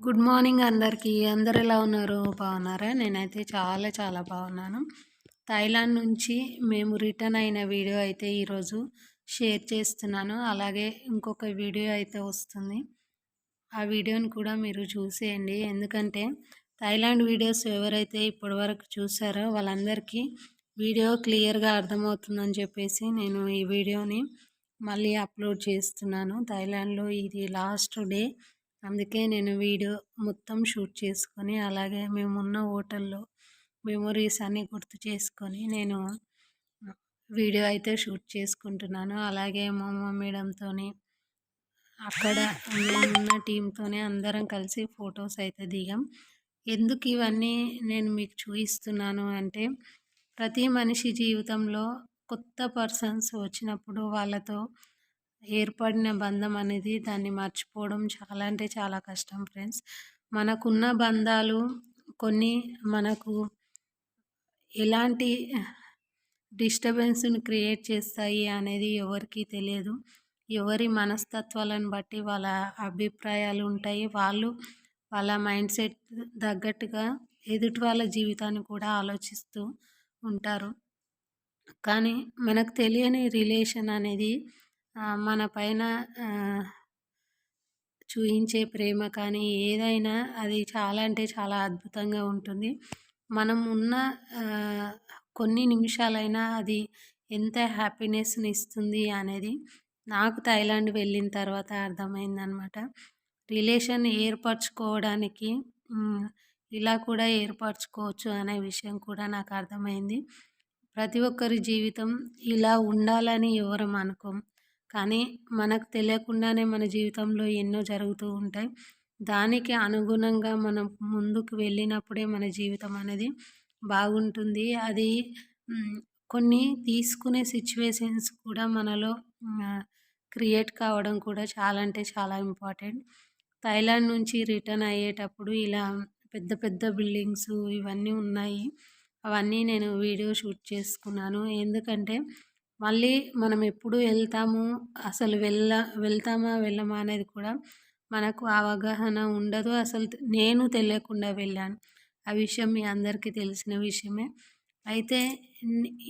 Good morning అందరికీ. అందరు ఎలా ఉన్నారు? బాగున్నారా? నేనైతే చాలా చాలా బాగున్నాను. థాయిలాండ్ నుంచి మేము రిటర్న్ అయిన వీడియో అయితే ఈరోజు షేర్ చేస్తున్నాను. అలాగే ఇంకొక వీడియో అయితే వస్తుంది. ఆ వీడియోని కూడా మీరు చూసేయండి. ఎందుకంటే థాయిలాండ్ వీడియోస్ ఎవరైతే ఇప్పటివరకు చూసారో వాళ్ళందరికీ వీడియో క్లియర్గా అర్థమవుతుందని చెప్పేసి నేను ఈ వీడియోని మళ్ళీ అప్లోడ్ చేస్తున్నాను. థాయిలాండ్లో ఇది లాస్ట్ డే. అందుకే నేను వీడియో మొత్తం షూట్ చేసుకొని అలాగే మేమున్న హోటల్లో మెమొరీస్ అన్నీ గుర్తు చేసుకొని నేను వీడియో అయితే షూట్ చేసుకుంటున్నాను. అలాగే మా మేడంతో అక్కడ ఉన్న టీంతోనే అందరం కలిసి ఫొటోస్ అయితే దిగాం. ఎందుకు ఇవన్నీ నేను మీకు చూపిస్తున్నాను అంటే ప్రతి మనిషి జీవితంలో కొత్త పర్సన్స్ వచ్చినప్పుడు వాళ్ళతో ఏర్పడిన బంధం అనేది దాన్ని మర్చిపోవడం చాలా అంటే చాలా కష్టం ఫ్రెండ్స్. మనకున్న బంధాలు కొన్ని మనకు ఎలాంటి డిస్టర్బెన్స్ని క్రియేట్ చేస్తాయి అనేది ఎవరికీ తెలియదు. ఎవరి మనస్తత్వాలను బట్టి వాళ్ళ అభిప్రాయాలు ఉంటాయి. వాళ్ళు వాళ్ళ మైండ్ సెట్ తగ్గట్టుగా ఎదుటి వాళ్ళ జీవితాన్ని కూడా ఆలోచిస్తూ ఉంటారు. కానీ మనకు తెలియని రిలేషన్ అనేది మన పైన చూయించే ప్రేమ కానీ ఏదైనా అది చాలా అంటే చాలా అద్భుతంగా ఉంటుంది. మనం ఉన్న కొన్ని నిమిషాలైనా అది ఎంత హ్యాపీనెస్ని ఇస్తుంది అనేది నాకు థాయిలాండ్ వెళ్ళిన తర్వాత అర్థమైందనమాట. రిలేషన్ ఏర్పరచుకోవడానికి ఇలా కూడా ఏర్పరచుకోవచ్చు అనే విషయం కూడా నాకు అర్థమైంది. ప్రతి ఒక్కరి జీవితం ఇలా ఉండాలని ఎవరం అనుకోం. కానీ మనకు తెలియకుండానే మన జీవితంలో ఎన్నో జరుగుతూ ఉంటాయి. దానికి అనుగుణంగా మనం ముందుకు వెళ్ళినప్పుడే మన జీవితం అనేది బాగుంటుంది. అది కొన్ని తీసుకునే సిచ్యువేషన్స్ కూడా మనలో క్రియేట్ కావడం కూడా చాలా అంటే చాలా ఇంపార్టెంట్. థాయిలాండ్ నుంచి రిటర్న్ అయ్యేటప్పుడు ఇలా పెద్ద పెద్ద బిల్డింగ్స్ ఇవన్నీ ఉన్నాయి. అవన్నీ నేను వీడియో షూట్ చేసుకున్నాను. ఎందుకంటే మళ్ళీ మనం ఎప్పుడు వెళ్తాము అసలు వెళ్ళ వెళ్తామా వెళ్ళమా అనేది కూడా మనకు అవగాహన ఉండదు. అసలు నేను తెలియకుండా వెళ్ళాను. ఆ విషయం మీ అందరికీ తెలిసిన విషయమే. అయితే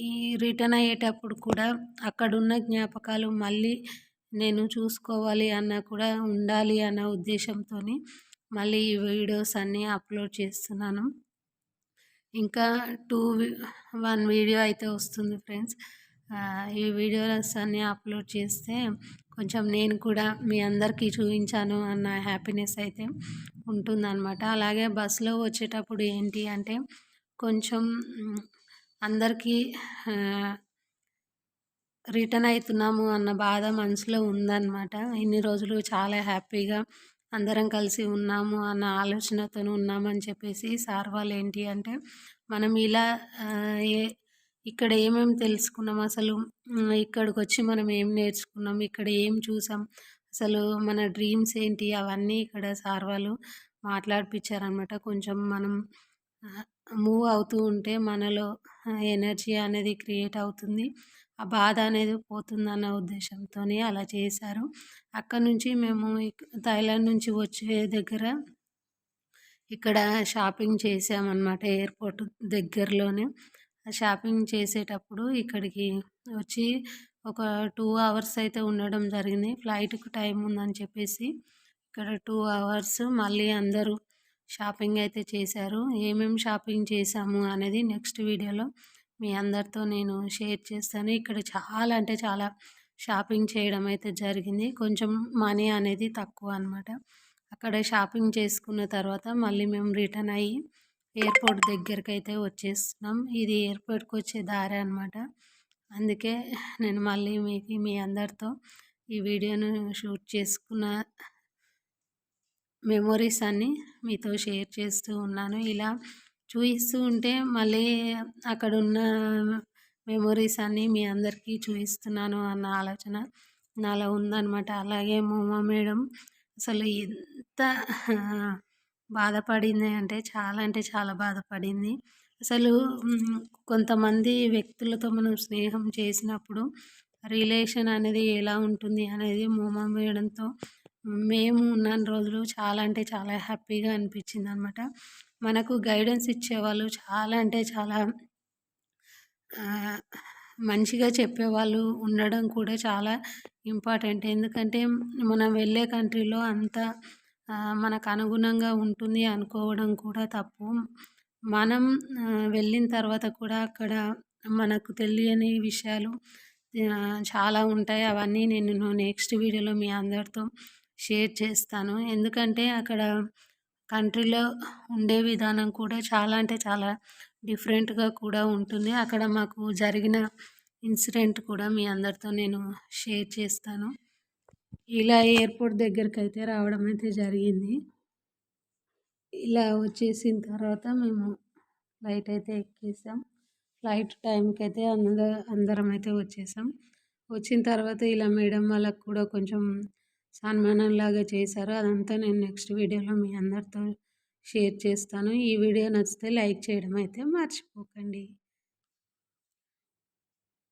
ఈ రిటర్న్ అయ్యేటప్పుడు కూడా అక్కడున్న జ్ఞాపకాలు మళ్ళీ నేను చూసుకోవాలి అన్న కూడా ఉండాలి అన్న ఉద్దేశంతో మళ్ళీ ఈ వీడియోస్ అన్నీ అప్లోడ్ చేస్తున్నాను. ఇంకా టూ వన్ వీడియో అయితే వస్తుంది ఫ్రెండ్స్. ఈ వీడియోస్ అన్నీ అప్లోడ్ చేస్తే కొంచెం నేను కూడా మీ అందరికీ చూపించాను అన్న హ్యాపీనెస్ అయితే ఉంటుందన్నమాట. అలాగే బస్సులో వచ్చేటప్పుడు ఏంటి అంటే కొంచెం అందరికీ రిటర్న్ అవుతున్నాము అన్న బాధ మనసులో ఉందన్నమాట. ఇన్ని రోజులు చాలా హ్యాపీగా అందరం కలిసి ఉన్నాము అన్న ఆలోచనతో ఉన్నామని చెప్పేసి సార్ వాళ్ళు ఏంటి అంటే మనం ఇలా ఏ ఇక్కడ ఏమేమి తెలుసుకున్నాం? అసలు ఇక్కడికి వచ్చి మనం ఏం నేర్చుకున్నాం? ఇక్కడ ఏం చూసాం? అసలు మన డ్రీమ్స్ ఏంటి? అవన్నీ ఇక్కడ సార్ వాళ్ళు మాట్లాడిపించారనమాట కొంచెం మనం మూవ్ అవుతూ ఉంటే మనలో ఎనర్జీ అనేది క్రియేట్ అవుతుంది. ఆ బాధ అనేది పోతుందన్న ఉద్దేశంతోనే అలా చేశారు. అక్కడ నుంచి మేము థాయిలాండ్ నుంచి వచ్చే దగ్గర ఇక్కడ షాపింగ్ చేసామన్నమాట ఎయిర్పోర్ట్ దగ్గరలోనే. షాపింగ్ చేసేటప్పుడు ఇక్కడికి వచ్చి ఒక టూ అవర్స్ అయితే ఉండడం జరిగింది. ఫ్లైట్కి టైం ఉందని చెప్పేసి ఇక్కడ టూ అవర్స్ మళ్ళీ అందరూ షాపింగ్ అయితే చేశారు. ఏమేమి షాపింగ్ చేశాము అనేది నెక్స్ట్ వీడియోలో మీ అందరితో నేను షేర్ చేస్తాను. ఇక్కడ చాలా అంటే చాలా షాపింగ్ చేయడం అయితే జరిగింది. కొంచెం మనీ అనేది తక్కువ అనమాట అక్కడ షాపింగ్ చేసుకున్న తర్వాత మళ్ళీ మేము రిటర్న్ అయ్యి ఎయిర్పోర్ట్ దగ్గరికి అయితే వచ్చేస్తున్నాం. ఇది ఎయిర్పోర్ట్కి వచ్చే దారి అనమాట అందుకే నేను మళ్ళీ మీకు మీ అందరితో ఈ వీడియోను షూట్ చేసుకున్న మెమొరీస్ అన్నీ మీతో షేర్ చేస్తూ ఉన్నాను. ఇలా చూపిస్తూ ఉంటే మళ్ళీ అక్కడ ఉన్న మెమొరీస్ అన్నీ మీ అందరికీ చూపిస్తున్నాను అన్న ఆలోచన నాలో ఉందన్నమాట. అలాగే మోమా మేడం అసలు ఎంత బాధపడింది అంటే చాలా అంటే చాలా బాధపడింది. అసలు కొంతమంది వ్యక్తులతో మనం స్నేహం చేసినప్పుడు రిలేషన్ అనేది ఎలా ఉంటుంది అనేది మోమా వేయడంతో మేము ఉన్న రోజులు చాలా అంటే చాలా హ్యాపీగా అనిపించింది అనమాట మనకు గైడెన్స్ ఇచ్చేవాళ్ళు చాలా అంటే చాలా మంచిగా చెప్పేవాళ్ళు ఉండడం కూడా చాలా ఇంపార్టెంట్. ఎందుకంటే మనం వెళ్ళే కంట్రీలో అంత మనకు అనుగుణంగా ఉంటుంది అనుకోవడం కూడా తప్పు. మనం వెళ్ళిన తర్వాత కూడా అక్కడ మనకు తెలియని విషయాలు చాలా ఉంటాయి. అవన్నీ నేను నెక్స్ట్ వీడియోలో మీ అందరితో షేర్ చేస్తాను. ఎందుకంటే అక్కడ కంట్రీలో ఉండే విధానం కూడా చాలా అంటే చాలా డిఫరెంట్గా కూడా ఉంటుంది. అక్కడ మాకు జరిగిన ఇన్సిడెంట్ కూడా మీ అందరితో నేను షేర్ చేస్తాను. ఇలా ఎయిర్పోర్ట్ దగ్గరికి అయితే రావడం అయితే జరిగింది. ఇలా వచ్చేసిన తర్వాత మేము ఫ్లైట్ అయితే ఎక్కేసాం. ఫ్లైట్ టైంకి అయితే అందరం అందరం అయితే వచ్చేసాం. వచ్చిన తర్వాత ఇలా మేడం వాళ్ళకు కూడా కొంచెం సన్మానం లాగా చేశారు. అదంతా నేను నెక్స్ట్ వీడియోలో మీ అందరితో షేర్ చేస్తాను. ఈ వీడియో నచ్చితే లైక్ చేయడం అయితే మర్చిపోకండి.